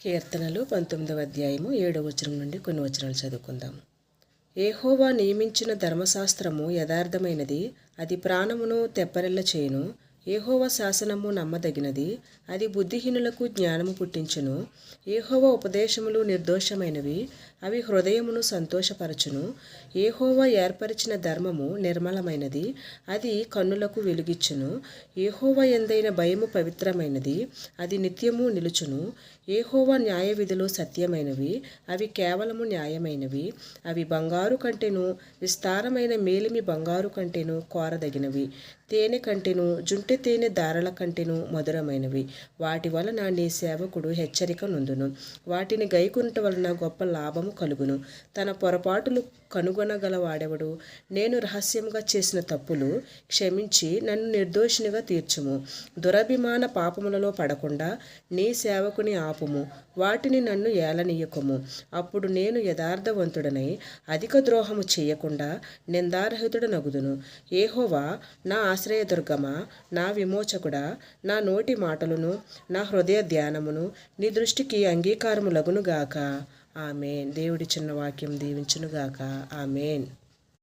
కీర్తనలు పంతొమ్మిదవ అధ్యాయము ఏడవ వచనం నుండి కొన్ని వచనాలు చదువుకుందాం. ఏహోవా నియమించిన ధర్మశాస్త్రము యథార్థమైనది. అది ప్రాణమును తెప్పరిల్ల చేయును ఏహోవ శాసనము నమ్మదగినది. అది బుద్ధిహీనులకు జ్ఞానము పుట్టించును. ఏహోవ ఉపదేశములు నిర్దోషమైనవి. అవి హృదయమును సంతోషపరచును. ఏహోవ ఏర్పరిచిన ధర్మము నిర్మలమైనది. అది కన్నులకు వెలుగిచ్చును. ఏహోవ ఎందైన భయము పవిత్రమైనది. అది నిత్యము నిలుచును. ఏహోవ న్యాయ విధులు సత్యమైనవి. అవి కేవలము న్యాయమైనవి. అవి బంగారు కంటేను విస్తారమైన మేలిమి బంగారు కంటేను కోరదగినవి. తేనె కంటెను జుంటి తేనె దారల కంటెను మధురమైనవి. వాటి వలన నీ సేవకుడు హెచ్చరిక నొందును. వాటిని గైకుంట వలన గొప్ప లాభము కలుగును. తన పొరపాటులు కనుగొనగల వాడెవడు నేను రహస్యంగా చేసిన తప్పులు క్షమించి నన్ను నిర్దోషినిగా తీర్చుము. దురభిమాన పాపములలో పడకుండా నీ సేవకుని ఆపుము. వాటిని నన్ను ఏలనీయకము. అప్పుడు నేను యథార్థవంతుడనై అధిక ద్రోహము చేయకుండా నిందారహితుడు నగుదును. ఏహోవా నా ఆశ్రయదుర్గమా? నా విమోచకుడా నా నోటి మాటలను నా హృదయ ధ్యానమును నీ దృష్టికి అంగీకారము లగునుగాక. ఆమెన్. దేవుడి చిన్న వాక్యం దీవించునుగాక. ఆమెన్.